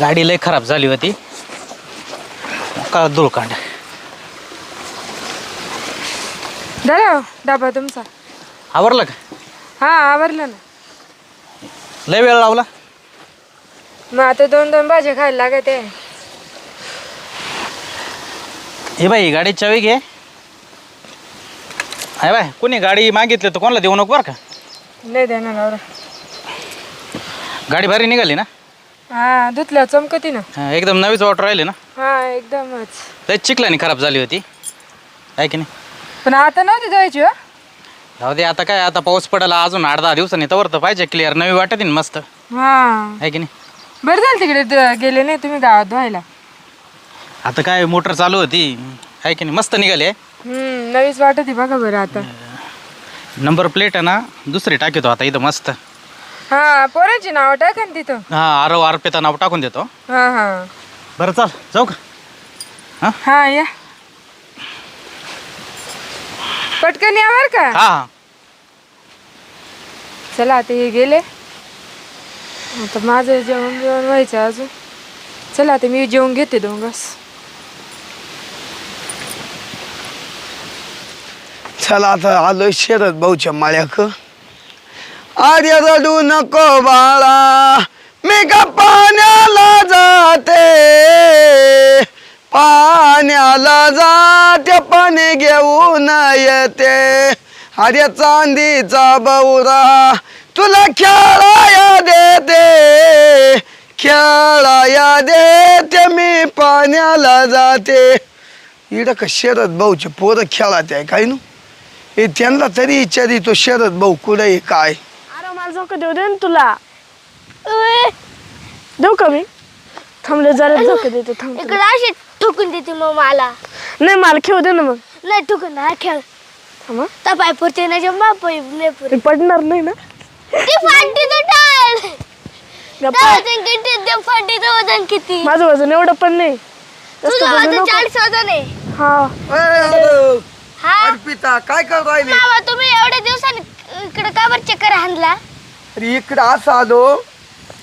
गाडी लय खराब झाली होती. का धुळकांड धरा हो, डबा तुमचा. आवरलं का? हा आवरलं ना. लय वेळ लावला? मग आता दोन दोन भाज्या खायला लागत आहे. हे बाई गाडी चावी घे. आहे बाय कोणी गाडी मागितली तर कोणाला देऊ नको बरं का? नाही देणार नवरा गाडी भारी निघाली ना? हा धुतल्यावर चमकती ना. हा, एकदम नवीच ऑर्डर राहिली ना? हा एकदमच. लय चिखलानी खराब झाली होती. आहे की नाही? पण आता नव्हती धुवायची हो? जाऊ दे आता काय आता पाऊस पडायला अजून आठ दहा दिवसांनी तवर तर पाहिजे क्लिअर नवी वाटत ना मस्त. हा. आहे की नाही? बरं झालं तिकडे द- गेले नाही तुम्ही गावात धुवायला. आता काय मोटर चालू होती. आहे की नाही? मस्त निघाली आहे हम्म नवीच वाटत आहे बघा बरं आता. नंबर प्लेट आहे ना दुसरी टाकतो आता इथं मस्त. हा पोरांची नाव टाका ना तिथं. हा आरव आरपेता नाव टाकून देतो. हा हा. बरं चाल जाऊ का? हा? या. पटकन या बरं का? हा हा. चला आता हे गेले. आता माझं जेवण जेवण व्हायचं अजून. चला आता मी जेवण घेते दोन घास. चला आता आलोय शरद भाऊच्या माळ्याक. आर्य रडू नको बाळा मी का पाण्याला जाते? पाण्याला जाते पाणी घेऊन येते. अरे चांदीचा बौरा तुला खेळाया देते. खेळाया देते मी पाण्याला जाते. इकडं का शरद भाऊचे पोरं खेळात आहे काय ना? हे त्यांना तरी विचारी तो शरद भाऊ कुठे आहे काय? अरे मला झोका देऊ दे ना तुला. देऊ का मी. थांबले जरा झोका देते थांब इकडे अशी ठोकून देते मग मला. नाही मला खेळू दे ना मग. नाही ठोकून हा खेळ. थांबा तर पाय पुरते नाही जमा पाय नाही पुरते ते पडणार नाही ना? ती फाटी तो टाळ. गप्पा. वजन किती ते फाटीचं वजन किती. माझं वजन एवढं पण नाही. जास्त तुझं वजन वजन नको. चाळीस वजन आहे. हा. हा? अर्पिता काय करतो राहिली? मामा तुम्ही एवढ्या दिवसांनी इकडे का बरं चक्कर आणला? अरे इकडं असं आलो.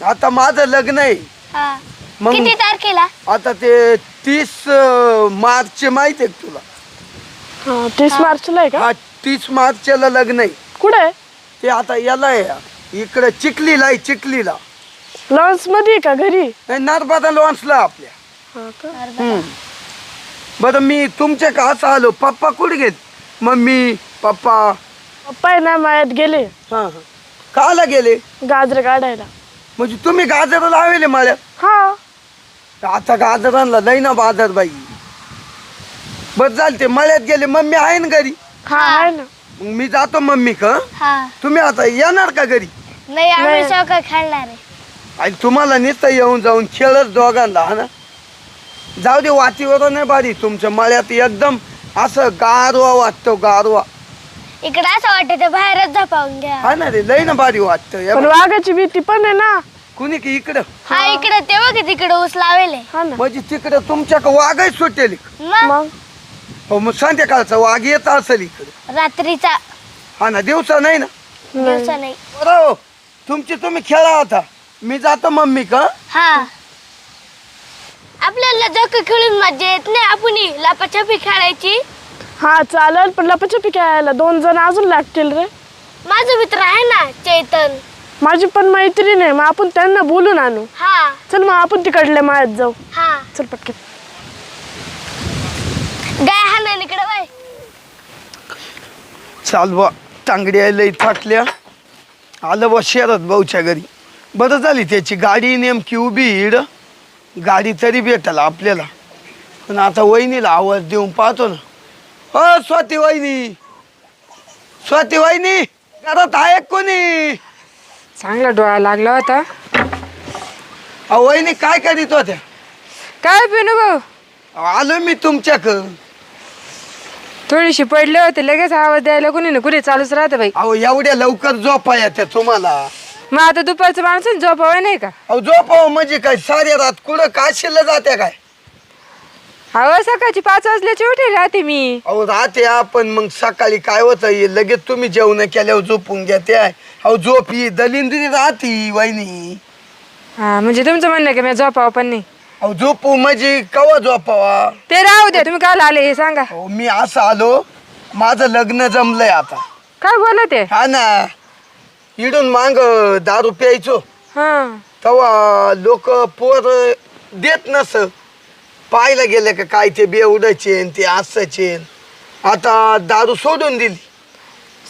आता माझं लग्न आहे. हा. मग किती तारखेला? आता ते तीस मार्च माहिती आहे तुला? हा तीस मार्चला आहे का? हा तीस मार्चला लग्न आहे. कुठे आहे? ते आता याला आहे इकडं चिखलीला आहे चिखलीला. लॉन्समध्ये आहे का घरी? हे नर्मदा लॉन्सला आपल्या. हा का? हम्म. बरं मी तुमच्या का असं आलो? पप्पा कुठे गेले? Mummy papa? पप्पा आहे ना मायात गेले. हां हां. काला गेले? गाजर काढायला. म्हणजे तुम्ही गाजर लावले मला हा. आता गाजरांना लई ना बाजार बाई. बस झालं ते मळ्यात गेले मम्मी आहे ना घरी? हा आहे ना. मग मी जातो मम्मी का? हा. तुम्ही आता येणार का घरी? नाही आम्ही नाही. खेळणार आहे. आणि तुम्हाला नुसतं येऊन जाऊन खेळच दोघांना हा ना? जाऊ दे वातीवरून नाही बारी तुमच्या मळ्यात एकदम असं गारवा वाटतो गारवा. इकडे असं वाटतं बाहेरच झपावून घ्या. हा ना रे लई ना भारी वाटतं. हे पण बघ, वाघाची भीती पण आहे ना. कुणी की इकडं? हा इकडे ते बघ तिकडे ऊस लावेले. हा ना. म्हणजे तिकडं तुमच्या का वाघही सुटेल मग? मग? हो मग संध्याकाळचा वाघ येत असेल इकडे. रात्रीचा. हा ना दिवसा नाही ना? दिवसा नाही. बरं हो, तुमची तुम्ही खेळा आता. मी जातो मम्मी का? हा. आपल्याला जग खेळून मजा येत नाही. आपण लापाछपी खेळायची? हा चालेल पण लपाछपी खेळायला दोन जण अजून लागतील रे. माझा मित्र आहे ना चैतन. माझी पण मैत्रीण आहे मग आपण त्यांना बोलून आणू. हा. चल मग आपण तिकडल्या मायात जाऊ. हा. चल पटकन. गाय हा ना इकडे बाय. चाल बा टांगड्या लई थकल्या आलं बा शरद भाऊच्या घरी. बरं झाली त्याची गाडी नेमकी उभी इड. गाडी तरी भेटल आपल्याला. पण आता वहिनीला आवाज देऊन पाहतो ना. हो स्वाती वहिनी. स्वाती वहिनी घरात आहे कोणी? चांगला डोळा लागला होता. अहो वहिनी काय करीत होत्या? काय पिनू भाऊ? अहो, आलो मी तुमच्याक थोडीशी पडले होते लगेच आवाज द्यायला कुणी ना कुणी चालूच राहतं बाई. अहो एवढ्या लवकर झोपा येत्या तुम्हाला. मग आता दुपारचं माणसं झोपावं नाही का? अहो झोपाव म्हणजे काय? साऱ्या रात कुठं काशीला जात्या काय? अहो सकाळची पाच वाजल्याची उठे राहते मी. अहो राहते आपण मग सकाळी काय होतं? हे लगेच तुम्ही जेवण केल्यावर झोपून घ्या ते आहे अहो झोपी दलिंद्री राहती वहिनी. हा म्हणजे तुमचं म्हणणं आहे की मी झोपावं पण नाही. अहो झोपू म्हणजे कवा झोपावा? ते राहू द्या तुम्ही काल आले हे सांगा. अहो मी असं आलो माझं लग्न जमलंय आता. काय बोला ते हा ना. इडून मांग दारू प्यायचो. हा. तेव्हा लोक पोर देत नस. पाहायला गेले का काय ते बेवडाचे ते असचे आता दारू सोडून दिली.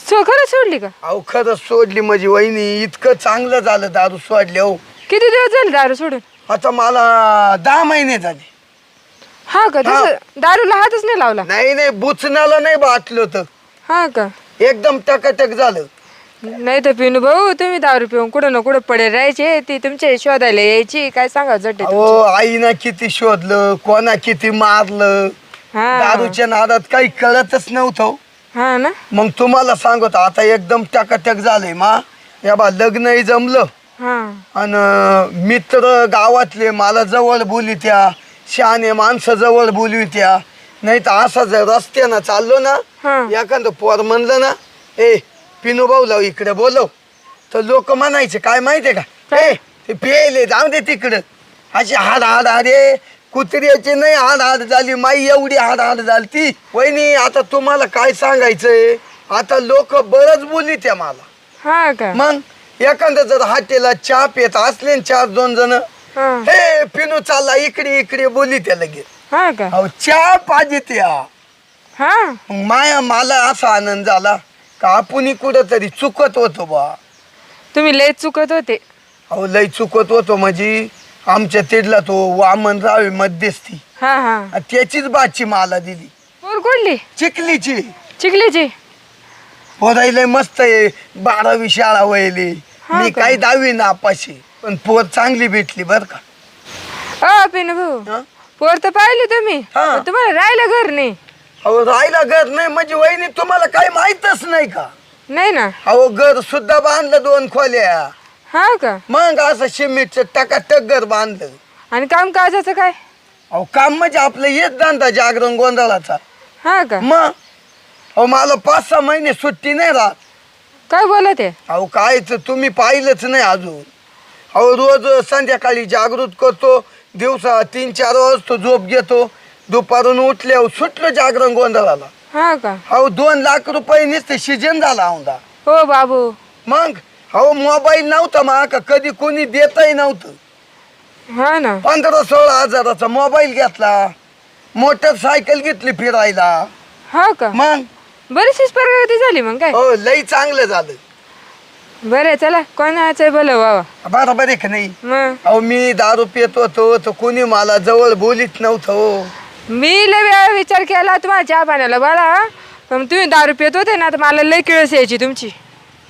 सो खरंच सोडली का? अहो खरंच सोडली म्हणजे वहिनी. इतकं चांगलं झालं दारू सोडले हो किती दिवस झाले दारू सोडून? आता मला दहा महिने झाले. हा का? तसं दारूला हातच नाही लावला. नाही नाही बुचण्याला नाही बाटलं तर हा का? एकदम टकाटक झालं. नाही तर पिनू भाऊ तुम्ही दारू पिऊन कुठं ना कुठं पडेल राहायचे ती तुमच्या शोधायला यायची. काय सांगा जटे अहो आईना किती शोधलं कोणा किती मारलं? हा. दारूच्या नादात काही कळतच नव्हतं. हो. ना? मग तुम्हाला सांगतो आता एकदम टकाटक झालंय मा. या बा लग्नही जमलं. हा. आणि मित्र गावातले मला जवळ बोली त्या शहाणे माणसं जवळ बोलवी त्या. नाही तर असा जर रस्त्यानं चाललो ना हा. एखादं पोर म्हणलं ना ए पिनू भाऊ लाव इकडे बोलव. तर लोक म्हणायचे काय माहितीये का? ए ते पेले जाऊ दे तिकडं. अशी हाड हाड अरे कुत्र्याची नाही हाड हाड झाली माई एवढी हाड हाड झाली ती वहिनी आता तुम्हाला काय सांगायचंय? आता लोक बरंच बोली त्या मला. हा का? मग एखादं जर हाटेला चहा पेत असले न चार दोन जण हा. हे पिनू चालला इकडे इकडे बोली त्या लगेच. हा का? अहो चहा पाहिजे त्या हा? मग माया मला असा आनंद झाला. का आपण कुठं तरी चुकत होतो बा? तुम्ही लय चुकत होते. अहो लय चुकत होतो म्हणजे आमच्या तिडला तो वामन रावे मध्यस्थी. हा हा. आणि त्याचीच बाची मला दिली. पोर कोणली? चिखलीची. चिखलीची. पोरायला मस्त आहे. बारावी शाळा वयली हा मी का? काही दहावी नापाशी पण पोर चांगली भेटली बर का. अ पिनू भाऊ हा? पोर तर पाहिली तुम्ही. हा. पण तुम्हाला राहिलं घर नाही. अहो राहायला घर नाही म्हणजे वहिनी तुम्हाला काही माहीतच नाही का? नाही ना. अहो घर सुद्धा बांधलं दोन खोल्या. हा का? मग असं सिमेंटचं टकाटक घर बांधलं. आणि काम काजाचं काय? अहो काम म्हणजे आपलं येत धंदा जागरण गोंधळाचा. हा का? मग? अहो मला पाच सहा महिने सुट्टी नाही राहत. काय बोलत आहे? अहो कायच तुम्ही पाहिलंच नाही अजून. अहो रोज संध्याकाळी जागृत करतो दिवसा तीन चार वाजता झोप घेतो दुपारून उठल्यावर सुटलं जागरण गोंधळाला. हा का? अहो दोन लाख रुपये नुसते सीजन झाला औंदा. हो बाबू. मग? अहो मोबाईल नव्हता मा का कधी कोणी देतही नव्हतं. हा ना. पंधरा सोळा हजाराचा मोबाईल घेतला. मोटरसायकल घेतली फिरायला. हा का? मग? बरीचशीच प्रगती झाली मग काय? हो लई चांगलं झालं. बरं चला कोणाचं भलं बाबा बरोबर आहे का नाही? मग? अहो मी दारू पित होतो तर कोणी मला जवळ बोलीत नव्हतं. हो मी लय वेळा विचार केला तुम्हाला चहा पाण्याला बळा पण तुम्ही दारू पित होते ना तर मला लय किळस यायची तुमची.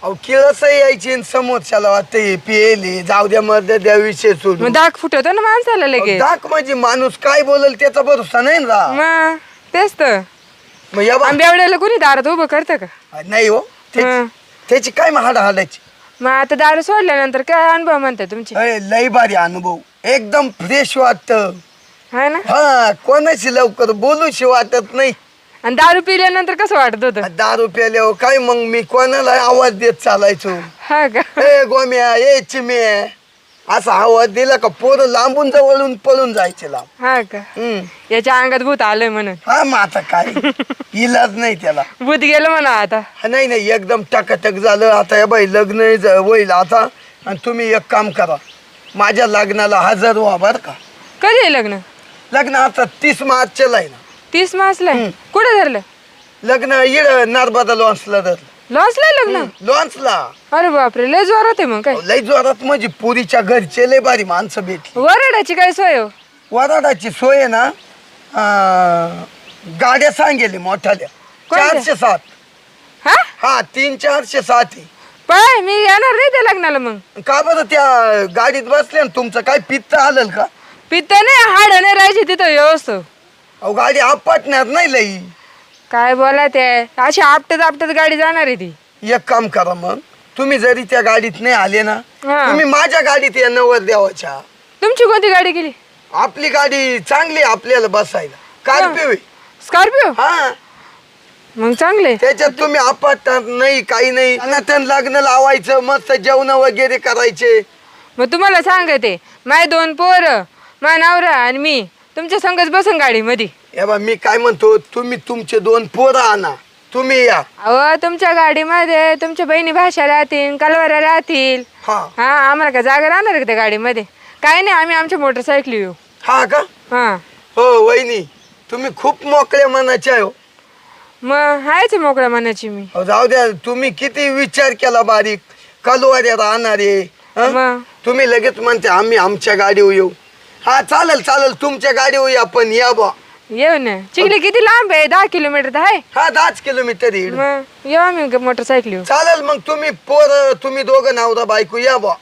अहो किळस यायची आणि समोरच्याला वाटते पियले जाऊ द्या मध्ये द्या विषय सोडून. मग दाग फुटवतो ना माणसाला लगेच. दाख म्हणजे माणूस काय बोलल त्याचा भरोसा नाही ना राव. मग तेच तर. मग या बा- आंब्यावड्याला कोणी दारात उभं करतं का? नाही हो त्याची-. त्याची काय हाड हाडायची? मग आता दारू सोडल्यानंतर काय अनुभव म्हणता तुमचे? अरे लई भारी अनुभव. एकदम फ्रेश वाटतं. हा ना? हा कोणाशी लवकर बोलूशी वाटत नाही. आणि दारू पिल्यानंतर कसं वाटत होतं? दारू प्याल्यावर काय मग मी कोणाला आवाज देत चालायचो? हा का? ए गोम्या ए चिम्या असा आवाज दिला का पोरं लांबून जवळून पळून जायचे लांब. हा का? हम्म. याच्या अंगात भूत आलंय म्हणून. हा मग आता काय? इलाज नाही त्याला. भूत गेलं म्हणा आता. हा, नाही नाही एकदम टकाटक झालं. आता या बाई लग्न ज- होईल आता. आणि तुम्ही एक काम करा. माझ्या लग्नाला हजर व्हा बर का. कधी आहे लग्न? लग्न आता तीस मार्चला आहे ना. तीस मार्चला आहे. कुठं धरलं? लग्न इड नर्मदा लॉन्सला धरलं. लॉसला लग्न? लॉन्सला. अरे बापरे लय जोरात आहे मग काय? लई जोरात म्हणजे पुरीच्या घरचे लय भारी माणसं भेटली. वरडाची काय सोय हो? वराडाची सोय आहे ना अं, गाड्या सांगेली मोठ्याल्या कोणत्या? चारशे सात. हा? हा तीन चारशे सात आहे. पाय मी येणार नाही त्या लग्नाला मग. का बरं त्या गाडीत बसले तुमचं काय पित्त आलं का? पित्त नाही हाड नाही राहायची तिथं व्यवस्था. अहो गाडी आपटणार नाही लई. काय बोला ते? अशी आपटत आपटत गाडी जाणार आहे ती. एक काम करा मग. तुम्ही जरी त्या गाडीत नाही आले ना हा. तुम्ही माझ्या गाडीत या नवर देवाच्या. तुमची कोणती गाडी गेली आपली गाडी चांगली आहे आपल्याला बसायला. कार्पिओ आहे. स्कॉर्पिओ हा. मग चांगले त्याच्यात तुम्ही आपटतात नाही काही नाही. अनाथन लग्न लावायचं मस्त जेवण वगैरे करायचे. मग तुम्हाला सांगते माय दोन पोर मा नवरा आणि मी तुमच्या संगच बसन गाडीमध्ये. हे बा मी काय म्हणतो तुम्ही तुमचे दोन पोरं आणा. तुम्ही या. अहो तुमच्या गाडीमध्ये तुमच्या बहिणी भाषा राहतील कलवऱ्या राहतील. हा. हा आम्हाला काय जागा राहणार का त्या गाडीमध्ये? काय नाही आम्ही आमच्या मोटरसायकली येऊ. हा का? हा. हो वहिनी तुम्ही खूप मोकळ्या मनाचे आहे हो. मग हायच मोकळ्या मनाची मी. अहो, जाऊ द्या तुम्ही किती विचार केला बारीक. कलवाऱ्या राहणारे हं? मग तुम्ही लगेच म्हणते आम्ही आमच्या गाडीवर येऊ. हा चालेल चालेल. तुमच्या गाडीवर या पण या बा येऊ ना. चिखली किती लांब आहे? दहा किलोमीटर तर आहे. हा दहाच किलोमीटर येईल. मग येऊ आम्ही मोटरसायकल चालेल मग तुम्ही पोर तुम्ही दोघं नवरा बायको या बा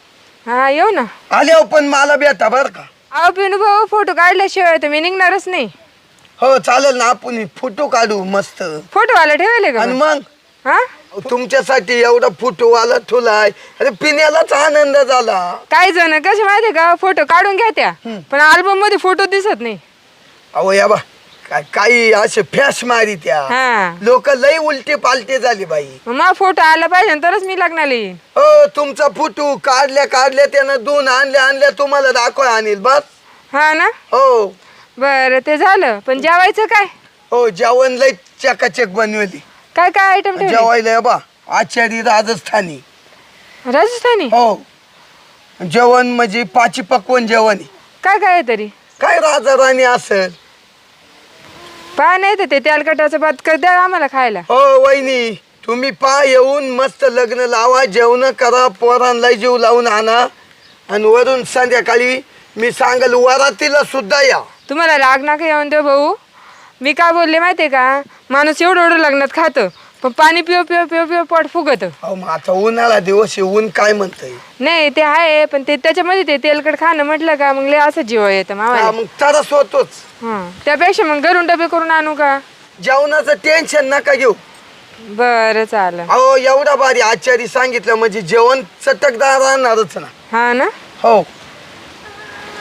हा येऊ ना. आल्यावर पण मला भेटा बर का. अहो पिनू भाऊ फोटो काढल्याशिवाय तर मी निघणारच नाही. हो चालेल ना आपण फोटो काढू मस्त. फोटो वाला ठेवले का आणि? मग? हा? तुमच्यासाठी एवढा फोटो आला ठुलाय. अरे पिण्यालाच आनंद झाला. काही जण कसे माहितीये का? फोटो काढून घ्या त्या. पण अल्बममध्ये फोटो दिसत नाही. अहो या बा काय काही असे फॅश मारी त्या. हा. लोक लई उलटे पालटे झाले बाई. मग मला फोटो आला पाहिजे ना तरच मी लग्नाला येईन. हो तुमचा फोटो काढल्या काढल्या त्यानं दोन आणल्या आणल्या तुम्हाला दाखवा आणील बस. हा ना? हो. बरं ते झालं. पण जेवायचं काय? हो जेवण लई चकाचक बनवली. काय काय आयटम ठेवले? जेवायला बा. आचारी राजस्थानी. राजस्थानी? हो. जेवण म्हणजे पाची पकवून जेवण आहे. काय काय आहे तरी? काय राजा राणी असेल. पहा नाही तर ते तेलकटाचं भात कर द्या आम्हाला खायला. हो वहिनी तुम्ही पा येऊन मस्त लग्न लावा जेवण करा पोरांना जीव लावून आणा. आणि वरून संध्याकाळी मी सांगल वरातीला सुद्धा या. तुम्हाला राग नका येऊन देऊ भाऊ. मी काय बोलले माहितीये का? माणूस एवढं एवढं लग्नात खातं पण पाणी पिओ पिओ पिओ पिओ पोट फुगत. अहो मग आता उन्हाळा दिवस आहे, ऊन काय म्हणतंय? नाही ते आहे पण ते त्याच्यामध्ये ते तेलकट खाणं म्हटलं का मग लय असं जीव येतं हा, मावाला. मग होतोच हा त्यापेक्षा मग घरून डबे करून आणू का? जेवणाचं टेन्शन नका घेऊ. बरं चालेल. अहो एवढा भारी आचारी सांगितलं म्हणजे जेवण चटकदार राहणारच ना. हा ना? हो.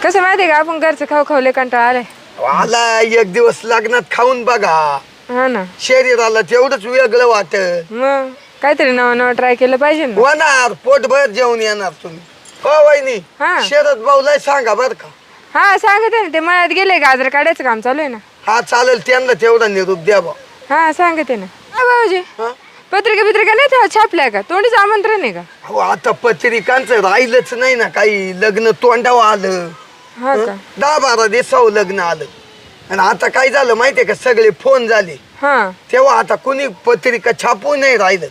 कसं माहितीये का आपण घरचं खाऊ खावले कंटाळा आलाय. आला एक दिवस लग्नात खाऊन बघा. हा ना. शरीराला तेवढंच वेगळं वाटत. मग काहीतरी नवं नवं ट्राय केलं पाहिजे ना. होणार पोटभर जेवण येणार तुम्ही. हो वहिनी हा. शरद भाऊला सांगा बर का. हा सांगते ना ते मळ्यात गेले गाजर काढायचं काम चालू आहे ना. हा चालेल त्यांना तेवढा निरोप द्या बा हा सांगते ना. हा भाऊजी हा? पत्रिका बित्रिका नाही त्या छापल्या का? तोंडीचं आमंत्रण आहे का? हो आता पत्रिकांचं राहिलंच नाही ना काही लग्न तोंडावं आलं. हा का? दहा बारा दिवसावं लग्न आलं. आणि आता काय झालं माहितीये का? सगळे फोन झाले. हा. तेव्हा आता कुणी पत्रिका छापू नाही राहिलं.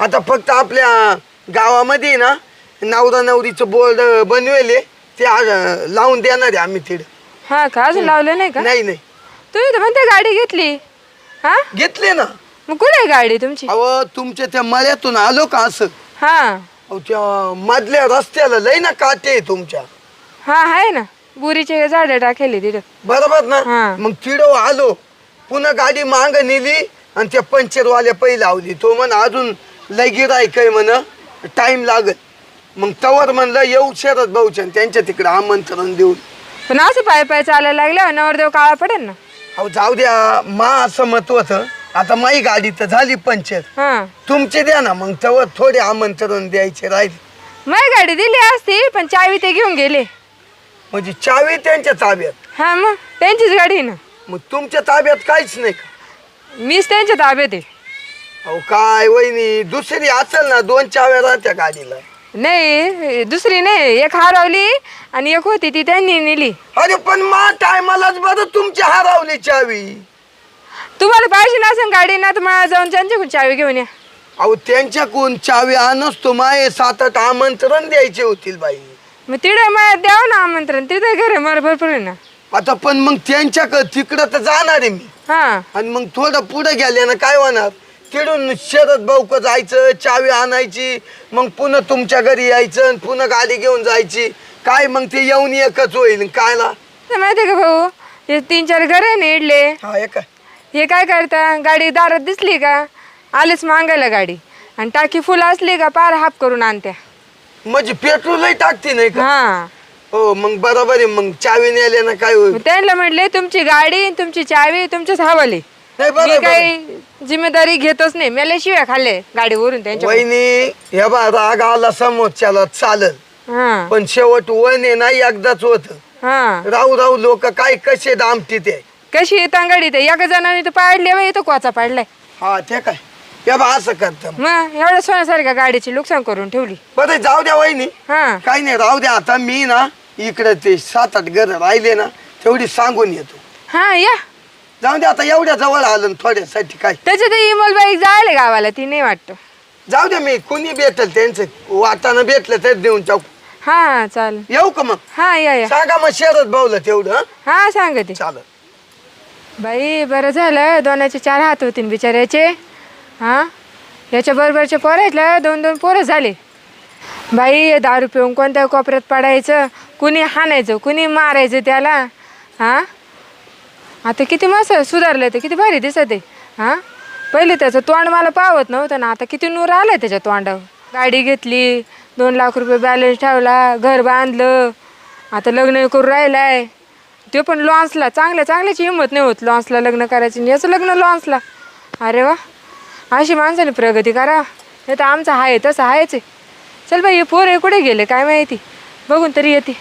आता फक्त आपल्या गावामध्ये ना नवरा नवरीचं बोर्ड बनवेले ते लावून देणार आहे आम्ही तिथे. हा का? अजून लावलं नाही का? नाही नाही. तुम्ही तर म्हणते गाडी घेतली. हा? घेतले ना. मग कुठे आहे गाडी तुमची? अहो तुमच्या त्या मळ्यातून आलो का असं? हा. अहो त्या मधल्या रस्त्याला लई ना काटे आहे तुमच्या. हा आहे ना. बुरीचे झाडं टाकेली तिथं. बरोबर ना. मग तिडो आलो पुन्हा गाडी मांग नेली आणि त्या पंचरवाल्या पै लावली. तो म्हण अजून लय गिराय काय म्हण टाइम लागत मग तवर म्हणलं येऊ शरद भाऊच्या त्यांच्या तिकडे आमंत्रण देऊन. पण असं पाय पाय चालायला लागल्यावर नवरदेव काळा पडेल ना? अहो जाऊ द्या मा असं मत होतं आता माई गाडी तर झाली पंचर. हा. तुमचे द्या ना मग तवर थोडे आमंत्रण द्यायचे राहिले. माझी गाडी दिली असती पण चावी ते घेऊन गेले. म्हणजे चावी त्यांच्या ताब्यात. हा मग? त्यांचीच गाडी आहे ना. मग तुमच्या ताब्यात काहीच नाही का? मीच त्यांच्या ताब्यात आहे. अहो काय वहिनी दुसरी असेल ना दोन चाव्या राहत्या गाडीला. नाही दुसरी नाही एक हरवली आणि एक होती ती त्यांनी नेली. अरे पण मा टायमालाच बरं तुमची हरवली चावी. तुम्हाला पाहिजे ना असं गाडी ना तुम्हाला जाऊन त्यांच्याकडून चावी घेऊन या. अहो त्यांच्याकडून चावी आणच तो माये सात आठ आमंत्रण द्यायचे होतील बाई. मग तिथे मला द्यावं ना आमंत्रण. तिथे घर आहे मला भरपूर आहे ना. आता पण मग त्यांच्याकडे तिकडं तर जाणार आहे मी. हा. आणि मग थोडं पुढे गेल्यानं काय होणार? तिडून शरद भाऊक जायचं चावी आणायची मग पुन्हा तुमच्या घरी यायचं आणि पुन्हा गाडी घेऊन जायची. काय मग ते येऊन एकच होईल कायला तर माहिती आहे का भाऊ? हे तीन चार घर आहे ना इडले. हा काय? हे काय करता? गाडी दारात दिसली का? आलेच मागायला गाडी. आणि टाकी फुल असली का पार हाफ करून आणत्या. म्हणजे पेट्रोलही टाकते नाही का? हा. हो मग बरोबर आहे मग चावी नेल्यानं काय होईल? मग त्यांना म्हटले तुमची गाडी तुमची चावी तुमच्याच हवाली. नाही, बरं, मी बरं. काही जिम्मेदारी घेतच नाही. मला शिव्या खाल्ले गाडीवरून त्यांच्या वहिनी हे बा राग आला समोरच्याला चालल. हा. पण शेवट वन आहे ना एकदाच होत. हा. राहू राहू लोक काय कसे दामटी ते कशी येत अंगाडी ते? एका जणाने तर पाडले बाई तो कोचा पाडलाय. हा ते काय? हे बा असं करत. मग एवढ्या सोन्यासारख्या गाडीची नुकसान करून ठेवली. बरं जाऊ द्या वहिनी. हा. काही नाही राहू द्या आता. मी ना इकडे ते सात आठ घर राहिले ना तेवढी सांगून येतो. हा या. जाऊ द्या आता एवढ्या जवळ आलं ना थोड्यासाठी काय त्याच्यात इमलबाई जायला गावाला ती नाही वाटत. जाऊ द्या मी कुणी भेटल त्यांचं वाटानं भेटलं तर देऊन टाकू हा चालेल. येऊ का मग? हा या या. सांगा मग शरद भाऊला तेवढं हं? हा सांगते. चालेल. बाई बरं झालं. दोनाचे चार हात होतीन बिचाऱ्याचे. हां? याच्या बरोबरच्या पोरायतल्या दोन दोन पोरं झाले. बाई दारू पिऊन कोणत्या कोपऱ्यात पडायचं? कुणी हाणायचं? कुणी मारायचं त्याला? हां? आता किती मस्त सुधारलं ते किती भारी दिसत आहे. हां? पहिले त्याचं तोंड मला पावत नव्हतं ना आता किती नूर आलं त्याच्या तोंडावर. गाडी घेतली दोन लाख रुपये बॅलन्स ठेवला घर बांधलं आता लग्न करून राहिलाय. ते पण लॉन्सला चांगल्या चांगल्याची हिंमत नाही होत लॉन्सला लग्न करायची. याचं लग्न लॉन्सला अरे वा. अशी माणसाने प्रगती करा. नाही तर आमचं आहे तसं आहेच आहे. चल बाई हे पोर कुठे गेले? काय माहिती? बघून तरी येते.